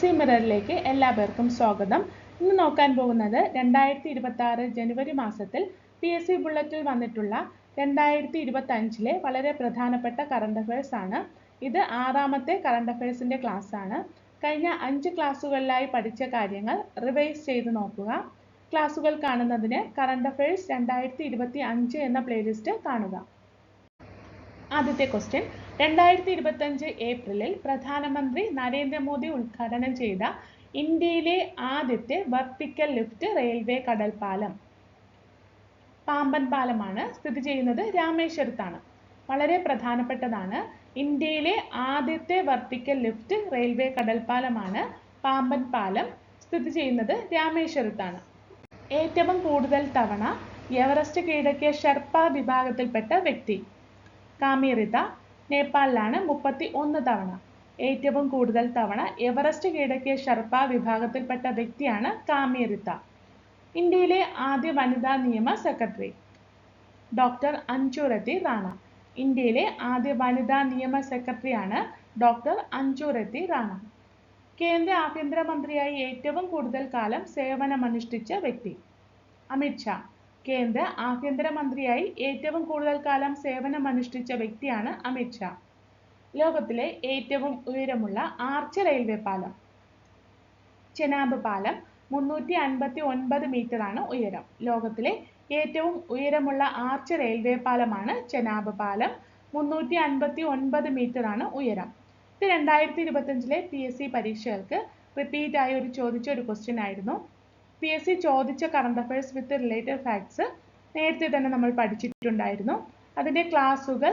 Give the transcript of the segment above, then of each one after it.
C മിററിലേക്ക് എല്ലാ പേർക്കും സ്വാഗതം. ഇന്ന് നോക്കാൻ പോകുന്നത് രണ്ടായിരത്തി ഇരുപത്തി ആറ് ജനുവരി മാസത്തിൽ പി എസ് സി ബുള്ളറ്റിൽ വന്നിട്ടുള്ള രണ്ടായിരത്തി ഇരുപത്തി അഞ്ചിലെ വളരെ പ്രധാനപ്പെട്ട കറണ്ട് അഫയേഴ്സ് ആണ്. ഇത് ആറാമത്തെ കറണ്ട് അഫയേഴ്സിന്റെ ക്ലാസ് ആണ്. കഴിഞ്ഞ അഞ്ച് ക്ലാസ്സുകളിലായി പഠിച്ച കാര്യങ്ങൾ റിവൈസ് ചെയ്ത് നോക്കുക. ക്ലാസ്സുകൾ കാണുന്നതിന് കറണ്ട് അഫയേഴ്സ് രണ്ടായിരത്തി ഇരുപത്തി അഞ്ച് എന്ന പ്ലേലിസ്റ്റ് കാണുക. ആദ്യത്തെ ക്വസ്റ്റ്യൻ രണ്ടായിരത്തി ഇരുപത്തഞ്ച് ഏപ്രിലിൽ പ്രധാനമന്ത്രി നരേന്ദ്രമോദി ഉദ്ഘാടനം ചെയ്ത ഇന്ത്യയിലെ ആദ്യത്തെ വെർട്ടിക്കൽ ലിഫ്റ്റ് റെയിൽവേ പാലം പാമ്പൻ പാലമാണ് സ്ഥിതി ചെയ്യുന്നത് രാമേശ്വരത്താണ്. വളരെ പ്രധാനപ്പെട്ടതാണ്. ഇന്ത്യയിലെ ആദ്യത്തെ വെർട്ടിക്കൽ ലിഫ്റ്റ് റെയിൽവേ കടൽപ്പാലമാണ് പാമ്പൻ പാലം സ്ഥിതി ചെയ്യുന്നത് രാമേശ്വരത്താണ്. ഏറ്റവും കൂടുതൽ തവണ എവറസ്റ്റ് കീഴടക്കിയ ഷെർപ്പ വിഭാഗത്തിൽപ്പെട്ട വ്യക്തി. കാമിറിത നേപ്പാളിലാണ് മുപ്പത്തി ഒന്ന് തവണ. ഏറ്റവും കൂടുതൽ തവണ എവറസ്റ്റ് കീഴടക്കിയ ഷെർപ്പ വിഭാഗത്തിൽപ്പെട്ട വ്യക്തിയാണ് കാമീറിത്ത ഇന്ത്യയിലെ ആദ്യ വനിതാ നിയമ സെക്രട്ടറി. ഡോക്ടർ അഞ്ചുറത്തി റാണ. ഇന്ത്യയിലെ ആദ്യ വനിതാ നിയമ സെക്രട്ടറിയാണ് ഡോക്ടർ അഞ്ചുറത്തി റാണ. കേന്ദ്ര ആഭ്യന്തരമന്ത്രിയായി ഏറ്റവും കൂടുതൽ കാലം സേവനമനുഷ്ഠിച്ച വ്യക്തി. അമിത് ഷാ. കേന്ദ്ര ആഭ്യന്തരമന്ത്രിയായി ഏറ്റവും കൂടുതൽ കാലം സേവനമനുഷ്ഠിച്ച വ്യക്തിയാണ് അമിത് ഷാ. ലോകത്തിലെ ഏറ്റവും ഉയരമുള്ള ആർച്ച് റെയിൽവേ പാലം. ചെനാബ് പാലം മുന്നൂറ്റി അൻപത്തി ഒൻപത് മീറ്റർ ആണ് ഉയരം. ലോകത്തിലെ ഏറ്റവും ഉയരമുള്ള ആർച്ച് റെയിൽവേ പാലമാണ് ചെനാബ് പാലം മുന്നൂറ്റി അൻപത്തി ഒൻപത് മീറ്റർ ആണ് ഉയരം. ഇത് രണ്ടായിരത്തി ഇരുപത്തഞ്ചിലെ പി എസ് സി പരീക്ഷകൾക്ക് റിപ്പീറ്റ് ആയി ഒരു ചോദിച്ച ഒരു ക്വസ്റ്റ്യൻ ആയിരുന്നു. പി എസ് സി ചോദിച്ച current affairs with related facts നേരത്തെ തന്നെ നമ്മൾ പഠിച്ചിട്ടുണ്ടായിരുന്നു. അതിന്റെ ക്ലാസ്സുകൾ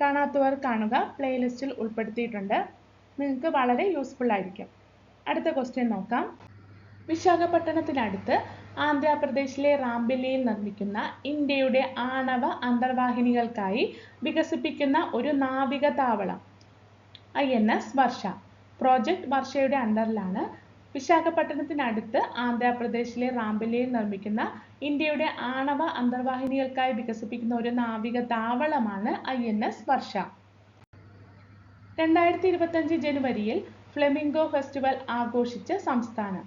കാണാത്തവർ കാണുക പ്ലേലിസ്റ്റിൽ ഉൾപ്പെടുത്തിയിട്ടുണ്ട്. നിങ്ങൾക്ക് വളരെ യൂസ്ഫുൾ ആയിരിക്കും. അടുത്ത ക്വസ്റ്റ്യൻ നോക്കാം. വിശാഖപട്ടണത്തിനടുത്ത് ആന്ധ്രാപ്രദേശിലെ റാംബെല്ലിയിൽ നിർമ്മിക്കുന്ന ഇന്ത്യയുടെ ആണവ അന്തർവാഹിനികൾക്കായി വികസിപ്പിക്കുന്ന ഒരു നാവിക താവളം I N S Varsha. Project വർഷയുടെ അണ്ടറിലാണ് വിശാഖപട്ടണത്തിനടുത്ത് ആന്ധ്രാപ്രദേശിലെ റാംബലിയിൽ നിർമ്മിക്കുന്ന ഇന്ത്യയുടെ ആണവ അന്തർവാഹിനികൾക്കായി വികസിപ്പിക്കുന്ന ഒരു നാവിക താവളമാണ് ഐ എൻ എസ് വർഷ. രണ്ടായിരത്തി ഇരുപത്തഞ്ച് ജനുവരിയിൽ ഫ്ലെമിംഗോ ഫെസ്റ്റിവൽ ആഘോഷിച്ച സംസ്ഥാനം.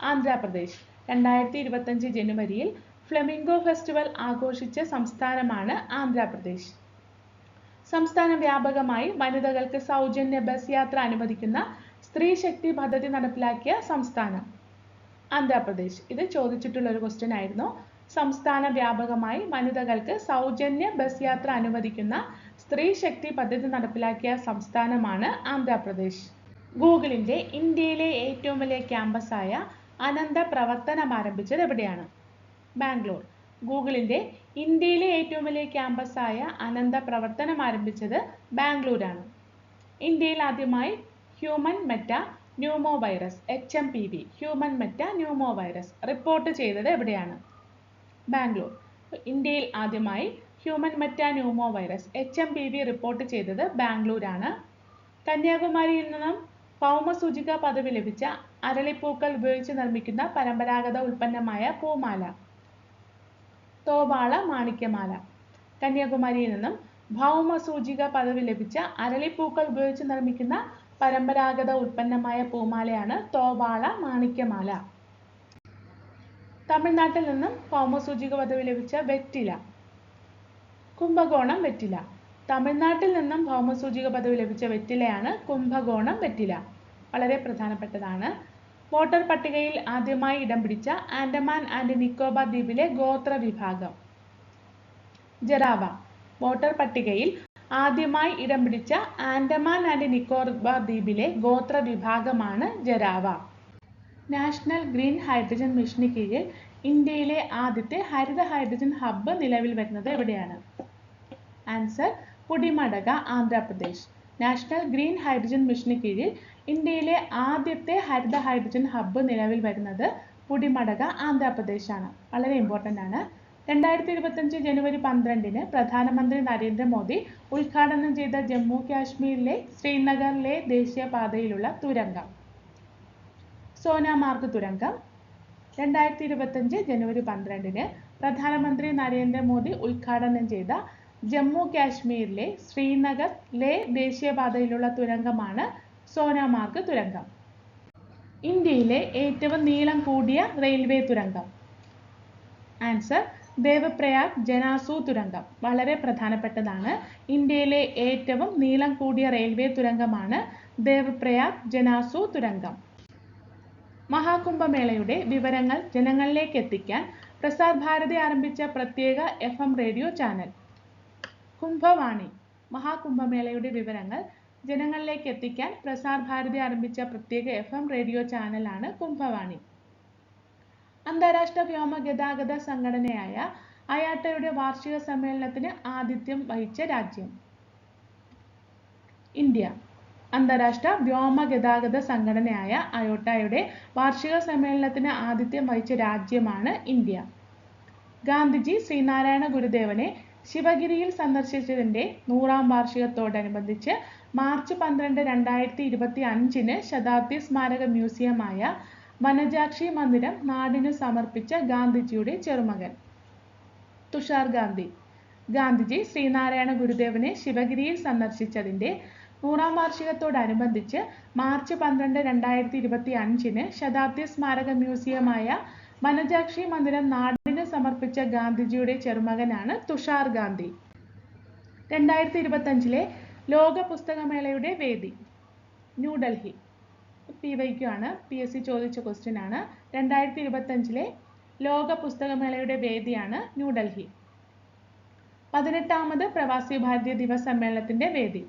ആന്ധ്രാപ്രദേശ്. രണ്ടായിരത്തി ഇരുപത്തഞ്ച് ജനുവരിയിൽ ഫ്ലെമിംഗോ ഫെസ്റ്റിവൽ ആഘോഷിച്ച സംസ്ഥാനമാണ് ആന്ധ്രാപ്രദേശ്. സംസ്ഥാന വ്യാപകമായി വനിതകൾക്ക് സൗജന്യ ബസ് യാത്ര അനുവദിക്കുന്ന സ്ത്രീ ശക്തി പദ്ധതി നടപ്പിലാക്കിയ സംസ്ഥാനം ആന്ധ്രാപ്രദേശ്. ഇത് ചോദിച്ചിട്ടുള്ള ഒരു ക്വസ്റ്റ്യൻ ആയിരുന്നു. സംസ്ഥാന വ്യാപകമായി വനിതകൾക്ക് സൗജന്യ ബസ് യാത്ര അനുവദിക്കുന്ന സ്ത്രീ ശക്തി പദ്ധതി നടപ്പിലാക്കിയ സംസ്ഥാനമാണ് ആന്ധ്രാപ്രദേശ്. ഗൂഗിളിന്റെ ഇന്ത്യയിലെ ഏറ്റവും വലിയ ക്യാമ്പസായ അനന്ത പ്രവർത്തനം ആരംഭിച്ചത് എവിടെയാണ്? ബാംഗ്ലൂർ. ഗൂഗിളിന്റെ ഇന്ത്യയിലെ ഏറ്റവും വലിയ ക്യാമ്പസായ അനന്ത പ്രവർത്തനം ആരംഭിച്ചത് ബാംഗ്ലൂരാണ്. ഇന്ത്യയിൽ ആദ്യമായി human metapneumovirus H M P V human metapneumovirus report ചെയ്തത് എവിടെയാണ്? ബാംഗ്ലൂർ. ഇന്ത്യയിൽ ആദ്യമായി human metapneumovirus H M P V report ചെയ്തത് ബാംഗ്ലൂരാണ്. കന്യാകുമാരിയിൽ നിന്നും ഭൗമസൂചിക പദവി ലഭിച്ച അരളിപ്പൂക്കൾ ഉപയോഗിച്ച് നിർമ്മിക്കുന്ന പരമ്പരാഗത ഉൽപ്പന്നമായ പൂമാല തോവാള മാണിക്യമാല. കന്യാകുമാരിയിൽ നിന്നും ഭൗമസൂചിക പദവി ലഭിച്ച അരളിപ്പൂക്കൾ ഉപയോഗിച്ച് നിർമ്മിക്കുന്ന പരമ്പരാഗത ഉൽപ്പന്നമായ പൂമാലയാണ് തോവാള മാണിക്യമാല. തമിഴ്നാട്ടിൽ നിന്നും ഭൗമസൂചിക പദവി ലഭിച്ച വെറ്റില. കുംഭകോണം വെറ്റില. തമിഴ്നാട്ടിൽ നിന്നും ഭൗമസൂചിക പദവി ലഭിച്ച വെറ്റിലയാണ് കുംഭകോണം വെറ്റില. വളരെ പ്രധാനപ്പെട്ടതാണ്. വോട്ടർ പട്ടികയിൽ ആദ്യമായി ഇടം പിടിച്ച ആൻഡമാൻ ആൻഡ് നിക്കോബാർ ദ്വീപിലെ ഗോത്ര വിഭാഗം. ജറാവ. വോട്ടർ പട്ടികയിൽ ആദ്യമായി ഇടം പിടിച്ച ആൻഡമാൻ ആൻഡ് നിക്കോബാർ ദ്വീപിലെ ഗോത്ര വിഭാഗമാണ് ജരാവ. നാഷണൽ ഗ്രീൻ ഹൈഡ്രജൻ മിഷന് കീഴിൽ ഇന്ത്യയിലെ ആദ്യത്തെ ഹരിത ഹൈഡ്രജൻ ഹബ്ബ് നിലവിൽ വരുന്നത് എവിടെയാണ്? Answer Kudimadaka Andhra Pradesh. National green hydrogen മിഷന് കീഴിൽ ഇന്ത്യയിലെ ആദ്യത്തെ ഹരിത ഹൈഡ്രജൻ ഹബ്ബ് നിലവിൽ വരുന്നത് കുടിമടക ആന്ധ്രാപ്രദേശാണ്. വളരെ ഇമ്പോർട്ടന്റ് ആണ്. രണ്ടായിരത്തി ഇരുപത്തഞ്ച് ജനുവരി പന്ത്രണ്ടിന് പ്രധാനമന്ത്രി നരേന്ദ്രമോദി ഉദ്ഘാടനം ചെയ്ത ജമ്മു കാശ്മീരിലെ ശ്രീനഗറിലെ ദേശീയപാതയിലുള്ള തുരങ്കം. സോനാമാർഗ് തുരങ്കം. രണ്ടായിരത്തി ഇരുപത്തഞ്ച് ജനുവരി പന്ത്രണ്ടിന് പ്രധാനമന്ത്രി നരേന്ദ്രമോദി ഉദ്ഘാടനം ചെയ്ത ജമ്മു കാശ്മീരിലെ ശ്രീനഗർ ലേ ദേശീയപാതയിലുള്ള തുരങ്കമാണ് സോനാമാർഗ് തുരങ്കം. ഇന്ത്യയിലെ ഏറ്റവും നീളം കൂടിയ റെയിൽവേ തുരങ്കം. ആൻസർ ദേവപ്രയാഗ് ജനാസു തുരങ്കം വളരെ പ്രധാനപ്പെട്ടതാണ്. ഇന്ത്യയിലെ ഏറ്റവും നീളം കൂടിയ റെയിൽവേ തുരങ്കമാണ് ദേവപ്രയാഗ് ജനാസു തുരങ്കം. മഹാകുംഭമേളയുടെ വിവരങ്ങൾ ജനങ്ങളിലേക്ക് എത്തിക്കാൻ പ്രസാർ ഭാരതി ആരംഭിച്ച പ്രത്യേക F M radio channel. Kumbhvani. മഹാകുംഭമേളയുടെ വിവരങ്ങൾ ജനങ്ങളിലേക്ക് എത്തിക്കാൻ പ്രസാർ ഭാരതി ആരംഭിച്ച പ്രത്യേക എഫ് എം റേഡിയോ ചാനലാണ് കുംഭവാണി. അന്താരാഷ്ട്ര വ്യോമ ഗതാഗത സംഘടനയായ അയാട്ടയുടെ വാർഷിക സമ്മേളനത്തിന് ആതിഥ്യം വഹിച്ച രാജ്യം. ഇന്ത്യ. അന്താരാഷ്ട്ര വ്യോമ ഗതാഗത സംഘടനയായ അയോട്ടയുടെ വാർഷിക സമ്മേളനത്തിന് ആതിഥ്യം വഹിച്ച രാജ്യമാണ് ഇന്ത്യ. ഗാന്ധിജി ശ്രീനാരായണ ഗുരുദേവനെ ശിവഗിരിയിൽ സന്ദർശിച്ചതിന്റെ നൂറാം വാർഷികത്തോടനുബന്ധിച്ച് മാർച്ച് പന്ത്രണ്ട് രണ്ടായിരത്തി ഇരുപത്തി അഞ്ചിന് ശതാബ്ദി സ്മാരക മ്യൂസിയമായ വനജാക്ഷി മന്ദിരം നാടിനു സമർപ്പിച്ച ഗാന്ധിജിയുടെ ചെറുമകൻ. തുഷാർ ഗാന്ധി. ഗാന്ധിജി ശ്രീനാരായണ ഗുരുദേവനെ ശിവഗിരിയിൽ സന്ദർശിച്ചതിന്റെ നൂറാം വാർഷികത്തോടനുബന്ധിച്ച് മാർച്ച് പന്ത്രണ്ട് രണ്ടായിരത്തി ഇരുപത്തി അഞ്ചിന് ശതാബ്ദി സ്മാരക മ്യൂസിയമായ വനജാക്ഷി മന്ദിരം നാടിന് സമർപ്പിച്ച ഗാന്ധിജിയുടെ ചെറുമകനാണ് തുഷാർ ഗാന്ധി. രണ്ടായിരത്തി ഇരുപത്തഞ്ചിലെ ലോക പുസ്തകമേളയുടെ വേദി ന്യൂഡൽഹി. പി വൈക്യു ആണ് പി എസ് സി ചോദിച്ച ക്വസ്റ്റ്യൻ ആണ്. രണ്ടായിരത്തി ഇരുപത്തഞ്ചിലെ ലോക പുസ്തകമേളയുടെ വേദിയാണ് ന്യൂഡൽഹി. പതിനെട്ടാമത് പ്രവാസി ഭാരതീയ ദിവസ് സമ്മേളനത്തിന്റെ വേദി.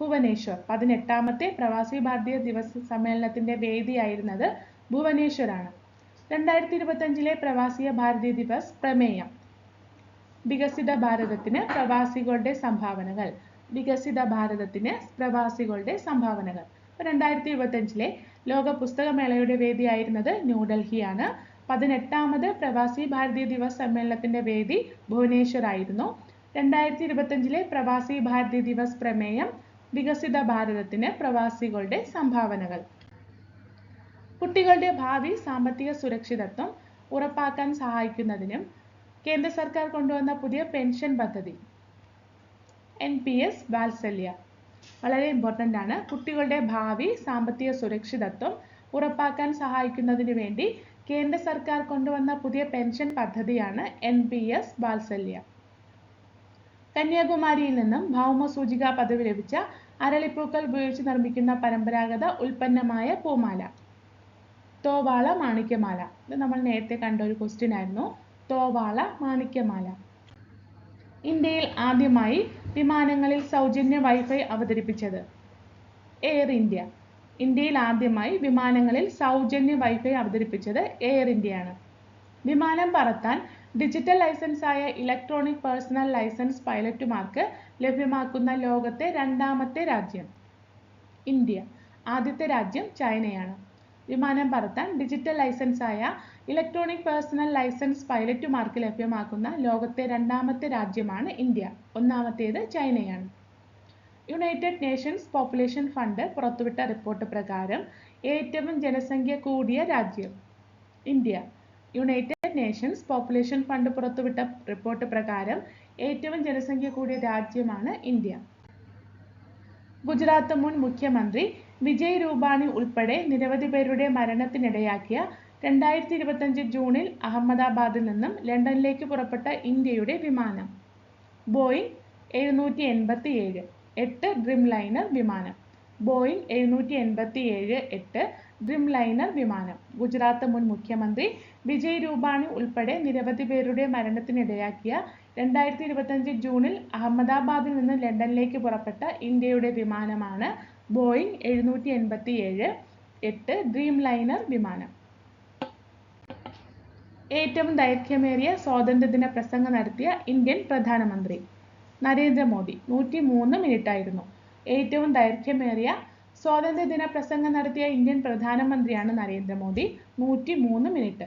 ഭുവനേശ്വർ. പതിനെട്ടാമത്തെ പ്രവാസി ഭാരതീയ ദിവസ് സമ്മേളനത്തിന്റെ വേദിയായിരുന്നത് ഭുവനേശ്വറാണ് രണ്ടായിരത്തി ഇരുപത്തഞ്ചിലെ പ്രവാസിയ ഭാരതീയ ദിവസ് പ്രമേയം. വികസിത ഭാരതത്തിന് പ്രവാസികളുടെ സംഭാവനകൾ. വികസിത ഭാരതത്തിന് പ്രവാസികളുടെ സംഭാവനകൾ. രണ്ടായിരത്തി ഇരുപത്തഞ്ചിലെ ലോക പുസ്തകമേളയുടെ വേദിയായിരുന്നത് ന്യൂഡൽഹിയാണ്. പതിനെട്ടാമത് പ്രവാസി ഭാരതീയ ദിവസ് സമ്മേളനത്തിന്റെ വേദി ഭുവനേശ്വർ ആയിരുന്നു രണ്ടായിരത്തി ഇരുപത്തഞ്ചിലെ പ്രവാസി ഭാരതീയ ദിവസ് പ്രമേയം വികസിത ഭാരതത്തിന് പ്രവാസികളുടെ സംഭാവനകൾ. കുട്ടികളുടെ ഭാവി സാമ്പത്തിക സുരക്ഷിതത്വം ഉറപ്പാക്കാൻ സഹായിക്കുന്നതിനും കേന്ദ്ര സർക്കാർ കൊണ്ടുവന്ന പുതിയ പെൻഷൻ പദ്ധതി എൻ പി എസ് വാത്സല്യ. വളരെ ഇമ്പോർട്ടന്റ് ആണ്. കുട്ടികളുടെ ഭാവി സാമ്പത്തിക സുരക്ഷിതത്വം ഉറപ്പാക്കാൻ സഹായിക്കുന്നതിന് വേണ്ടി കേന്ദ്ര സർക്കാർ കൊണ്ടുവന്ന പുതിയ പെൻഷൻ പദ്ധതിയാണ് എൻ പി എസ് വാത്സല്യ. കന്യാകുമാരിയിൽ നിന്നും ഭൗമസൂചിക പദവി ലഭിച്ച അരളിപ്പൂക്കൾ ഉപയോഗിച്ച് നിർമ്മിക്കുന്ന പരമ്പരാഗത ഉൽപ്പന്നമായ പൂമാല. തോവാള മാണിക്യമാല. ഇത് നമ്മൾ നേരത്തെ കണ്ട ഒരു ക്വസ്റ്റ്യൻ ആയിരുന്നു. തോവാള മാണിക്യമാല. ഇന്ത്യയിൽ ആദ്യമായി വിമാനങ്ങളിൽ സൗജന്യ വൈഫൈ അവതരിപ്പിച്ചത്. എയർ ഇന്ത്യ ഇന്ത്യയിൽ ആദ്യമായി വിമാനങ്ങളിൽ സൗജന്യ വൈഫൈ അവതരിപ്പിച്ചത് എയർ ഇന്ത്യയാണ് വിമാനം പറത്താൻ ഡിജിറ്റൽ ലൈസൻസായ ഇലക്ട്രോണിക് പേഴ്സണൽ ലൈസൻസ് പൈലറ്റുമാർക്ക് ലഭ്യമാക്കുന്ന ലോകത്തെ രണ്ടാമത്തെ രാജ്യം ഇന്ത്യ. ആദ്യത്തെ രാജ്യം ചൈനയാണ്. വിമാനം പറത്താൻ ഡിജിറ്റൽ ലൈസൻസായ ഇലക്ട്രോണിക് പേഴ്സണൽ ലൈസൻസ് പൈലറ്റ് പൈലറ്റുമാർക്ക് ലഭ്യമാക്കുന്ന ലോകത്തെ രണ്ടാമത്തെ രാജ്യമാണ് ഇന്ത്യ. ഒന്നാമത്തേത് ചൈനയാണ്. യുണൈറ്റഡ് നേഷൻസ് പോപ്പുലേഷൻ ഫണ്ട് പുറത്തുവിട്ട റിപ്പോർട്ട് പ്രകാരം ഏറ്റവും ജനസംഖ്യ കൂടിയ രാജ്യം India. United Nations population fund പുറത്തുവിട്ട റിപ്പോർട്ട് പ്രകാരം ഏറ്റവും ജനസംഖ്യ കൂടിയ രാജ്യമാണ് ഇന്ത്യ. ഗുജറാത്ത് മുൻ മുഖ്യമന്ത്രി വിജയ് രൂപാണി ഉൾപ്പെടെ നിരവധി പേരുടെ മരണത്തിനിടയാക്കിയ രണ്ടായിരത്തി ഇരുപത്തഞ്ച് ജൂണിൽ അഹമ്മദാബാദിൽ നിന്നും ലണ്ടനിലേക്ക് പുറപ്പെട്ട ഇന്ത്യയുടെ വിമാനം. ബോയിങ് എഴുന്നൂറ്റി എൺപത്തി ഏഴ് എട്ട് ഡ്രിം ലൈനർ വിമാനം. ബോയിങ് എഴുന്നൂറ്റി എൺപത്തി ഏഴ് എട്ട് ഡ്രിം ലൈനർ വിമാനം. ഗുജറാത്ത് മുൻ മുഖ്യമന്ത്രി വിജയ് രൂപാണി ഉൾപ്പെടെ നിരവധി പേരുടെ മരണത്തിനിടയാക്കിയ രണ്ടായിരത്തി ഇരുപത്തഞ്ച് ജൂണിൽ അഹമ്മദാബാദിൽ നിന്ന് ലണ്ടനിലേക്ക് പുറപ്പെട്ട ഇന്ത്യയുടെ വിമാനമാണ് ബോയിങ് എഴുന്നൂറ്റി എൺപത്തി ഏഴ് എട്ട് ഡ്രീം ലൈനർ വിമാനം. ഏറ്റവും ദൈർഘ്യമേറിയ സ്വാതന്ത്ര്യദിന പ്രസംഗം നടത്തിയ ഇന്ത്യൻ പ്രധാനമന്ത്രി നരേന്ദ്രമോദി നൂറ്റി മൂന്ന് മിനിറ്റ് ആയിരുന്നു ഏറ്റവും ദൈർഘ്യമേറിയ സ്വാതന്ത്ര്യദിന പ്രസംഗം നടത്തിയ ഇന്ത്യൻ പ്രധാനമന്ത്രിയാണ് നരേന്ദ്രമോദി നൂറ്റി മൂന്ന് മിനിറ്റ്.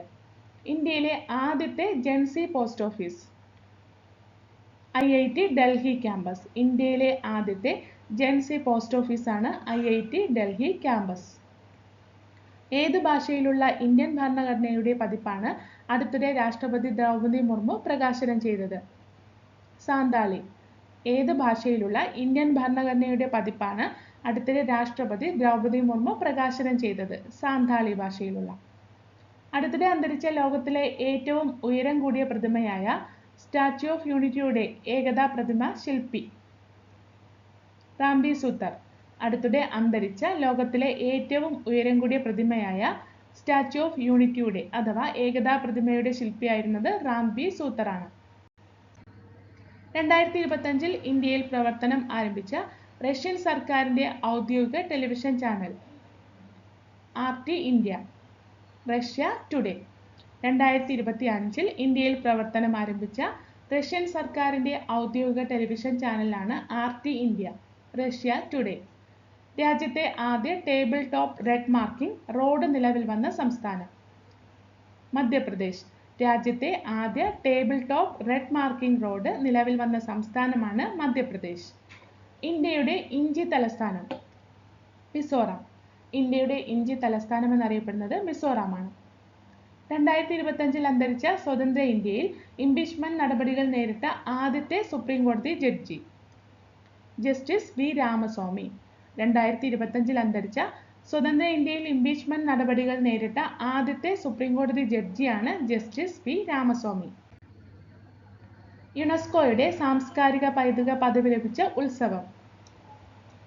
ഇന്ത്യയിലെ ആദ്യത്തെ Gen Z post office. I I T Delhi campus ഇന്ത്യയിലെ ആദ്യത്തെ ജൻസി പോസ്റ്റ് ഓഫീസാണ് I I T Delhi campus. ഏത് ഭാഷയിലുള്ള ഇന്ത്യൻ ഭരണഘടനയുടെ പതിപ്പാണ് അടുത്തിടെ രാഷ്ട്രപതി ദ്രൗപദി മുർമു പ്രകാശനം ചെയ്തത്? സാന്താളി. ഏത് ഭാഷയിലുള്ള ഇന്ത്യൻ ഭരണഘടനയുടെ പതിപ്പാണ് അടുത്തിടെ രാഷ്ട്രപതി ദ്രൗപദി മുർമു പ്രകാശനം ചെയ്തത്? സാന്താളി ഭാഷയിലുള്ള. അടുത്തിടെ അന്തരിച്ച ലോകത്തിലെ ഏറ്റവും ഉയരം കൂടിയ പ്രതിമയായ സ്റ്റാച്യു ഓഫ് യൂണിറ്റിയുടെ ഏകതാ പ്രതിമ ശില്പി. റാംബി സൂത്തർ അടുത്തിടെ അന്തരിച്ച ലോകത്തിലെ ഏറ്റവും ഉയരം കൂടിയ പ്രതിമയായ സ്റ്റാച്യു ഓഫ് യൂണിറ്റിയുടെ അഥവാ ഏകതാ പ്രതിമയുടെ ശില്പിയായിരുന്നത് റാംബി സൂത്തറാണ് രണ്ടായിരത്തി ഇരുപത്തഞ്ചിൽ ഇന്ത്യയിൽ പ്രവർത്തനം ആരംഭിച്ച റഷ്യൻ സർക്കാരിന്റെ ഔദ്യോഗിക television channel R T India Russia today. രണ്ടായിരത്തി ഇരുപത്തി അഞ്ചിൽ ഇന്ത്യയിൽ പ്രവർത്തനം ആരംഭിച്ച റഷ്യൻ സർക്കാരിന്റെ ഔദ്യോഗിക ടെലിവിഷൻ ചാനലാണ് R T India. Russia today രാജ്യത്തെ ആദ്യ table top red marking road നിലവിൽ വന്ന സംസ്ഥാനം. മധ്യപ്രദേശ്. രാജ്യത്തെ ആദ്യ table top red marking road നിലവിൽ വന്ന സംസ്ഥാനമാണ് മധ്യപ്രദേശ്. ഇന്ത്യയുടെ ഇഞ്ചി തലസ്ഥാനം. മിസോറാം. ഇന്ത്യയുടെ ഇഞ്ചി തലസ്ഥാനം എന്നറിയപ്പെടുന്നത് മിസോറാമാണ്. രണ്ടായിരത്തി ഇരുപത്തഞ്ചിൽ അന്തരിച്ച സ്വതന്ത്ര ഇന്ത്യയിൽ ഇംപീച്ച്മെന്റ് നടപടികൾ നേരിട്ട ആദ്യത്തെ സുപ്രീം കോടതി ജഡ്ജി. Justice V Ramaswamy. രണ്ടായിരത്തി ഇരുപത്തഞ്ചിൽ അന്തരിച്ച സ്വതന്ത്ര ഇന്ത്യയിൽ ഇംപീച്ച്മെന്റ് നടപടികൾ നേരിട്ട ആദ്യത്തെ സുപ്രീം കോടതി ജഡ്ജിയാണ് ജസ്റ്റിസ് വി രാമസ്വാമി. യുനെസ്കോയുടെ സാംസ്കാരിക പൈതൃക പദവി ലഭിച്ച ഉത്സവം.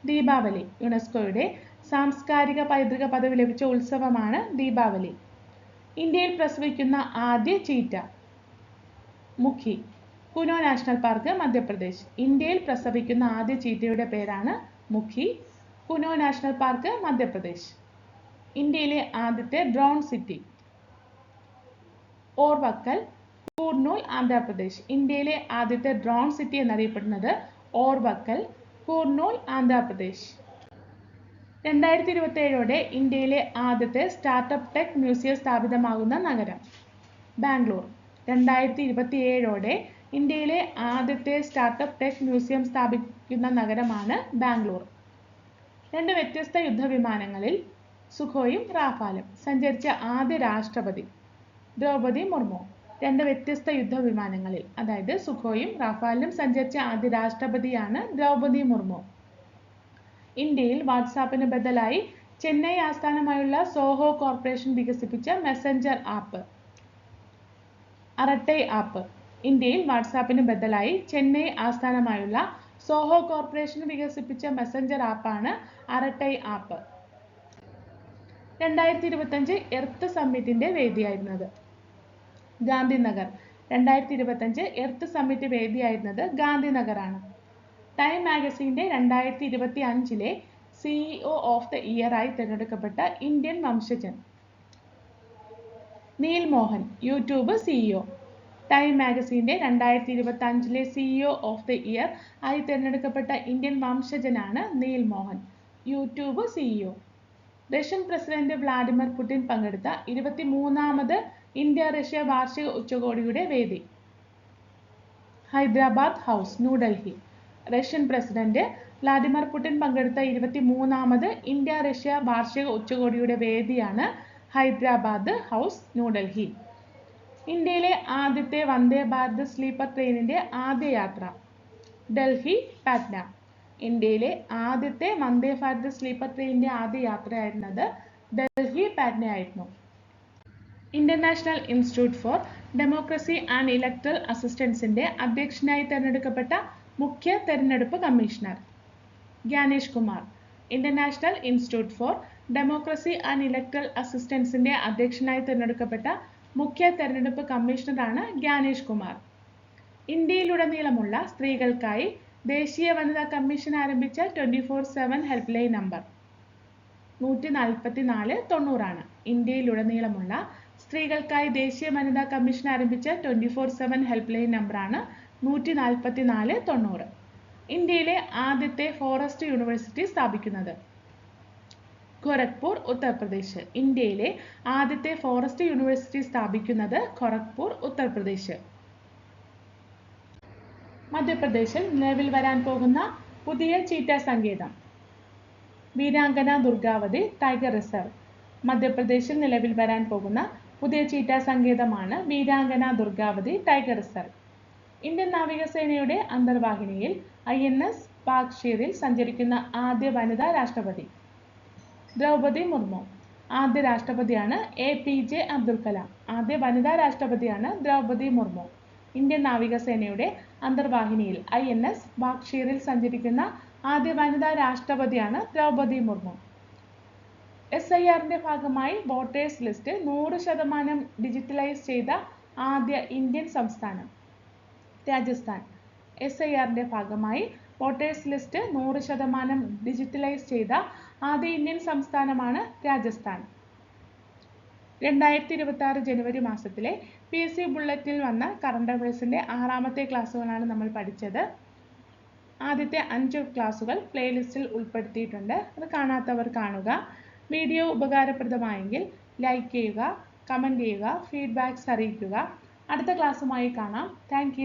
ദീപാവലി. യുനെസ്കോയുടെ സാംസ്കാരിക പൈതൃക പദവി ലഭിച്ച ഉത്സവമാണ് ദീപാവലി. ഇന്ത്യയിൽ പ്രസവിക്കുന്ന ആദ്യ cheetah. Mukhi. Kuno national park Madhya Pradesh ഇന്ത്യയിൽ പ്രസവിക്കുന്ന ആദ്യ ചീറ്റയുടെ പേരാണ് മുഖി. കുനോ നാഷണൽ പാർക്ക് മധ്യപ്രദേശ് ഇന്ത്യയിലെ ആദ്യത്തെ ഡ്രോൺ സിറ്റി ഓർവക്കൽ കൂർനൂൽ ആന്ധ്രാപ്രദേശ്. ഇന്ത്യയിലെ ആദ്യത്തെ ഡ്രോൺ സിറ്റി എന്നറിയപ്പെടുന്നത് ഓർവക്കൽ കൂർനൂൽ ആന്ധ്രാപ്രദേശ്. രണ്ടായിരത്തി ഇരുപത്തി ഏഴോടെ ഇന്ത്യയിലെ ആദ്യത്തെ സ്റ്റാർട്ടപ്പ് ടെക് മ്യൂസിയം സ്ഥാപിതമാകുന്ന നഗരം ബാംഗ്ലൂർ. രണ്ടായിരത്തി ഇരുപത്തി ഏഴോടെ ഇന്ത്യയിലെ ആദ്യത്തെ സ്റ്റാർട്ടപ്പ് ടെക് മ്യൂസിയം സ്ഥാപിക്കുന്ന നഗരമാണ് ബാംഗ്ലൂർ. രണ്ട് വ്യത്യസ്ത യുദ്ധവിമാനങ്ങളിൽ സുഖോയും റാഫാലും സഞ്ചരിച്ച ആദ്യ രാഷ്ട്രപതി ദ്രൗപദി മുർമു. രണ്ട് വ്യത്യസ്ത യുദ്ധവിമാനങ്ങളിൽ അതായത് സുഖോയും റാഫാലിലും സഞ്ചരിച്ച ആദ്യ രാഷ്ട്രപതിയാണ് ദ്രൗപദി മുർമു. ഇന്ത്യയിൽ വാട്സാപ്പിന് ബദലായി ചെന്നൈ ആസ്ഥാനമായുള്ള സോഹോ കോർപ്പറേഷൻ വികസിപ്പിച്ച മെസ്സഞ്ചർ ആപ്പ് അറട്ടൈ ആപ്പ് ഇന്ത്യയിൽ വാട്സാപ്പിന് ബദലായി ചെന്നൈ ആസ്ഥാനമായുള്ള സോഹോ കോർപ്പറേഷൻ വികസിപ്പിച്ച മെസ്സഞ്ചർ ആപ്പാണ് അരട്ടൈ ആപ്പ്. രണ്ടായിരത്തി ഇരുപത്തഞ്ച് എർത്ത് സമ്മിറ്റിന്റെ വേദിയായിരുന്നത്. ഗാന്ധിനഗർ. രണ്ടായിരത്തി ഇരുപത്തഞ്ച് എർത്ത് സമ്മിറ്റ് വേദിയായിരുന്നത് ഗാന്ധിനഗറാണ്. ടൈം മാഗസീന്റെ രണ്ടായിരത്തി ഇരുപത്തി അഞ്ചിലെ സിഇഒ ഓഫ് ദ ഇയർ ആയി തിരഞ്ഞെടുക്കപ്പെട്ട Indian വംശജൻ. Neal Mohan YouTube CEO time മാഗസീന്റെ രണ്ടായിരത്തി ഇരുപത്തി അഞ്ചിലെ സിഇഒ ഓഫ് ദി ഇയർ ആയി തിരഞ്ഞെടുക്കപ്പെട്ട Indian വംശജനാണ് Neal Mohan YouTube CEO Russian president Vladimir Putin പങ്കെടുത്ത ഇരുപത്തി മൂന്നാമത് ഇന്ത്യ റഷ്യ വാർഷിക ഉച്ചകോടിയുടെ വേദി. Hyderabad house New Delhi Russian president Vladimir Putin പങ്കെടുത്ത ഇരുപത്തി മൂന്നാമത് ഇന്ത്യ റഷ്യ വാർഷിക ഉച്ചകോടിയുടെ വേദിയാണ് ഹൈദരാബാദ് ഹൗസ് ന്യൂഡൽഹി ഇന്ത്യയിലെ ആദ്യത്തെ വന്ദേ ഭാരത് സ്ലീപ്പർ ട്രെയിനിന്റെ ആദ്യ യാത്ര ഡൽഹി പാറ്റ്ന. ഇന്ത്യയിലെ ആദ്യത്തെ വന്ദേ ഭാരത് സ്ലീപ്പർ ട്രെയിനിന്റെ ആദ്യ യാത്രയായിരുന്നത് ഡൽഹി പാറ്റ്ന ആയിരുന്നു international institute for democracy and electoral അസിസ്റ്റൻസിന്റെ അധ്യക്ഷനായി തിരഞ്ഞെടുക്കപ്പെട്ട മുഖ്യ തെരഞ്ഞെടുപ്പ് commissioner Gyanesh Kumar. International institute for democracy and electoral അസിസ്റ്റൻസിന്റെ അധ്യക്ഷനായി തിരഞ്ഞെടുക്കപ്പെട്ട മുഖ്യ തെരഞ്ഞെടുപ്പ് കമ്മീഷണറാണ് ജ്ഞാനേഷ് കുമാർ. ഇന്ത്യയിലുടനീളമുള്ള സ്ത്രീകൾക്കായി ദേശീയ വനിതാ കമ്മീഷൻ ആരംഭിച്ച twenty four seven helpline number നൂറ്റി നാൽപ്പത്തി നാല് തൊണ്ണൂറാണ്. ഇന്ത്യയിലുടനീളമുള്ള സ്ത്രീകൾക്കായി ദേശീയ വനിതാ കമ്മീഷൻ ആരംഭിച്ച twenty four seven helpline നമ്പറാണ് നൂറ്റി നാൽപ്പത്തി നാല് തൊണ്ണൂറ്. ഇന്ത്യയിലെ ആദ്യത്തെ ഫോറസ്റ്റ് യൂണിവേഴ്സിറ്റി സ്ഥാപിക്കുന്നത് ഖൊരഗ്പൂർ ഉത്തർപ്രദേശ്. ഇന്ത്യയിലെ ആദ്യത്തെ ഫോറസ്റ്റ് യൂണിവേഴ്സിറ്റി സ്ഥാപിക്കുന്നത് ഖൊരഗ്പൂർ ഉത്തർപ്രദേശ്. മധ്യപ്രദേശിൽ നിലവിൽ വരാൻ പോകുന്ന പുതിയ ചീറ്റ സങ്കേതം. Veerangana Durgavati tiger reserve. മധ്യപ്രദേശിൽ നിലവിൽ വരാൻ പോകുന്ന പുതിയ cheetah സങ്കേതമാണ് Veerangana Durgavati tiger reserve. Indian നാവികസേനയുടെ അന്തർവാഹിനിയിൽ ഐ എൻ എസ് സഞ്ചരിക്കുന്ന ആദ്യ വനിതാ രാഷ്ട്രപതി. ദ്രൗപദി മുർമു. ആദ്യ രാഷ്ട്രപതിയാണ് A P J Abdul Kalam. ആദ്യ വനിതാ രാഷ്ട്രപതിയാണ് ദ്രൗപദി മുർമു. ഇന്ത്യൻ നാവികസേനയുടെ അന്തർവാഹിനിയിൽ ഐ എൻ എസ് ബാഗ്ഷീറിൽ സഞ്ചരിക്കുന്ന ആദ്യ വനിതാ രാഷ്ട്രപതിയാണ് ദ്രൗപദി മുർമു. എസ് ഐ ആറിന്റെ ഭാഗമായി വോട്ടേഴ്സ് ലിസ്റ്റ് നൂറ് ശതമാനം ഡിജിറ്റലൈസ് ചെയ്ത ആദ്യ ഇന്ത്യൻ സംസ്ഥാനം രാജസ്ഥാൻ. എസ് ഐ ആറിന്റെ ഭാഗമായി വോട്ടേഴ്സ് ലിസ്റ്റ് നൂറ് ശതമാനം ഡിജിറ്റലൈസ് ചെയ്ത ആദ്യ ഇന്ത്യൻ സംസ്ഥാനമാണ് രാജസ്ഥാൻ. രണ്ടായിരത്തി ഇരുപത്തി ആറ് ജനുവരി മാസത്തിലെ പി എസ് സി ബുള്ളറ്റിൽ വന്ന കറണ്ട് അഫയേഴ്സിന്റെ ആറാമത്തെ ക്ലാസ്സുകളാണ് നമ്മൾ പഠിച്ചത്. ആദ്യത്തെ അഞ്ച് ക്ലാസ്സുകൾ പ്ലേലിസ്റ്റിൽ ഉൾപ്പെടുത്തിയിട്ടുണ്ട്. അത് കാണാത്തവർ കാണുക. വീഡിയോ ഉപകാരപ്രദമായെങ്കിൽ ലൈക്ക് ചെയ്യുക കമന്റ് ചെയ്യുക ഫീഡ്ബാക്ക്സ് അറിയിക്കുക. അടുത്ത ക്ലാസ്സുമായി കാണാം. താങ്ക്